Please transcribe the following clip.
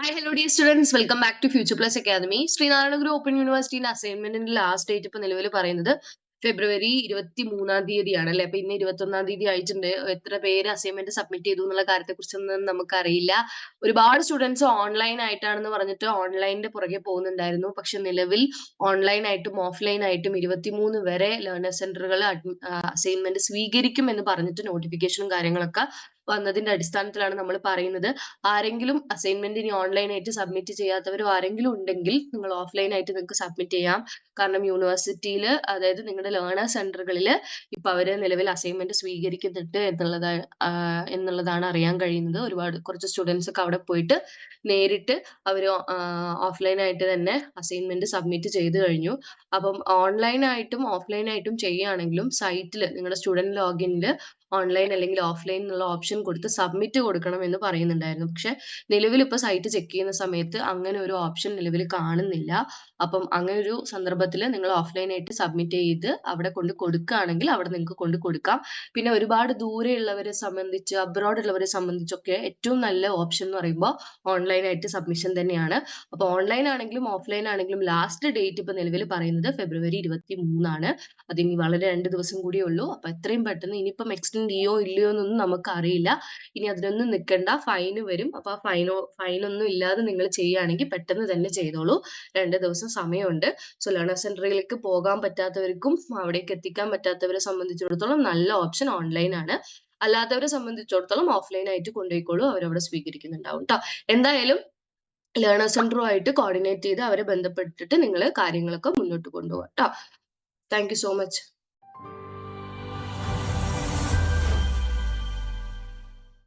Hi hello dear students welcome back to future plus academy Sreenarayana Guru open യൂണിവേഴ്സിറ്റിന്റെ അസൈൻമെന്റിന്റെ last date ഇപ്പൊ നിലവിൽ പറയുന്നത് ഫെബ്രുവരി ഇരുപത്തി മൂന്നാം തീയതിയാണ് അല്ലെ? അപ്പൊ ഇന്ന് ഇരുപത്തി ഒന്നാം തീയതി ആയിട്ടുണ്ട്. എത്ര പേര് അസൈൻമെന്റ് സബ്മിറ്റ് ചെയ്തു എന്നുള്ള കാര്യത്തെ കുറിച്ചൊന്നും നമുക്കറിയില്ല. ഒരുപാട് സ്റ്റുഡൻസ് ഓൺലൈൻ ആയിട്ടാണെന്ന് പറഞ്ഞിട്ട് ഓൺലൈനിന്റെ പുറകെ പോകുന്നുണ്ടായിരുന്നു. പക്ഷെ നിലവിൽ ഓൺലൈൻ ആയിട്ടും ഓഫ്ലൈൻ ആയിട്ടും ഇരുപത്തിമൂന്ന് വരെ ലേണേഴ്സ് സെന്ററുകൾ അസൈൻമെന്റ് സ്വീകരിക്കും എന്ന് പറഞ്ഞിട്ട് നോട്ടിഫിക്കേഷനും കാര്യങ്ങളൊക്കെ വന്നതിന്റെ അടിസ്ഥാനത്തിലാണ് നമ്മൾ പറയുന്നത്. ആരെങ്കിലും അസൈൻമെന്റ് ഇനി ഓൺലൈൻ ആയിട്ട് സബ്മിറ്റ് ചെയ്യാത്തവരോ ആരെങ്കിലും ഉണ്ടെങ്കിൽ നിങ്ങൾ ഓഫ്ലൈൻ ആയിട്ട് നിങ്ങൾക്ക് സബ്മിറ്റ് ചെയ്യാം. കാരണം യൂണിവേഴ്സിറ്റിയിൽ അതായത് നിങ്ങളുടെ ലേണർ സെന്ററുകളിൽ ഇപ്പൊ അവർ നിലവിൽ അസൈൻമെന്റ് സ്വീകരിക്കുന്നുണ്ട് എന്നുള്ളതാണ് എന്നുള്ളതാണ് അറിയാൻ കഴിയുന്നത്. ഒരുപാട് കുറച്ച് സ്റ്റുഡൻസ് ഒക്കെ അവിടെ പോയിട്ട് നേരിട്ട് അവർ ഓഫ്ലൈൻ ആയിട്ട് തന്നെ അസൈൻമെന്റ് സബ്മിറ്റ് ചെയ്ത് കഴിഞ്ഞു. അപ്പം ഓൺലൈൻ ആയിട്ടും ഓഫ്ലൈൻ ആയിട്ടും ചെയ്യുകയാണെങ്കിലും സൈറ്റിൽ നിങ്ങളുടെ സ്റ്റുഡന്റ് ലോഗിനിൽ ഓൺലൈൻ അല്ലെങ്കിൽ ഓഫ്ലൈൻ എന്നുള്ള ഓപ്ഷൻ കൊടുത്ത് സബ്മിറ്റ് കൊടുക്കണം എന്ന് പറയുന്നുണ്ടായിരുന്നു. പക്ഷെ നിലവിൽ ഇപ്പൊ സൈറ്റ് ചെക്ക് ചെയ്യുന്ന സമയത്ത് അങ്ങനെ ഒരു ഓപ്ഷൻ നിലവിൽ കാണുന്നില്ല. അപ്പം അങ്ങനെ ഒരു സന്ദർഭത്തിൽ നിങ്ങൾ ഓഫ്ലൈൻ ആയിട്ട് സബ്മിറ്റ് ചെയ്ത് അവിടെ കൊണ്ട് കൊടുക്കുകയാണെങ്കിൽ അവിടെ നിങ്ങൾക്ക് കൊണ്ട് കൊടുക്കാം. പിന്നെ ഒരുപാട് ദൂരെയുള്ളവരെ സംബന്ധിച്ച് അബ്രോഡ് ഉള്ളവരെ സംബന്ധിച്ചൊക്കെ ഏറ്റവും നല്ല ഓപ്ഷൻ എന്ന് പറയുമ്പോൾ ഓൺലൈൻ ആയിട്ട് സബ്മിഷൻ തന്നെയാണ്. അപ്പോൾ ഓൺലൈൻ ആണെങ്കിലും ഓഫ്ലൈൻ ആണെങ്കിലും ലാസ്റ്റ് ഡേറ്റ് ഇപ്പൊ നിലവിൽ പറയുന്നത് ഫെബ്രുവരി ഇരുപത്തി മൂന്നാണ് അതിനി വളരെ രണ്ട് ദിവസം കൂടിയേ ഉള്ളൂ. അപ്പൊ എത്രയും പെട്ടെന്ന് ഇനിയിപ്പം എക്സ്റ്റെൻഡ് ചെയ്യോ ഇല്ലയോ എന്നൊന്നും നമുക്ക് അറിയില്ല ഇനി അതിനൊന്നും നിൽക്കണ്ട ഫൈന് വരും. അപ്പൊ ആ ഫൈനോ ഫൈനൊന്നും ഇല്ലാതെ നിങ്ങൾ ചെയ്യുകയാണെങ്കിൽ പെട്ടെന്ന് തന്നെ ചെയ്തോളൂ. രണ്ട് ദിവസം സമയമുണ്ട്. സോ ലേണർ സെന്ററിലേക്ക് പോകാൻ പറ്റാത്തവർക്കും അവിടേക്ക് എത്തിക്കാൻ പറ്റാത്തവരെ സംബന്ധിച്ചിടത്തോളം നല്ല ഓപ്ഷൻ ഓൺലൈൻ ആണ്. അല്ലാത്തവരെ സംബന്ധിച്ചിടത്തോളം ഓഫ്ലൈൻ ആയിട്ട് കൊണ്ടുപോയിക്കോളൂ. അവരവിടെ സ്വീകരിക്കുന്നുണ്ടാവും കേട്ടോ എന്തായാലും ലേണർ സെന്ററുമായിട്ട് കോർഡിനേറ്റ് ചെയ്ത് അവരെ ബന്ധപ്പെട്ടിട്ട് നിങ്ങൾ കാര്യങ്ങളൊക്കെ മുന്നോട്ട് കൊണ്ടുപോകാം കേട്ടോ താങ്ക് യു സോ മച്ച്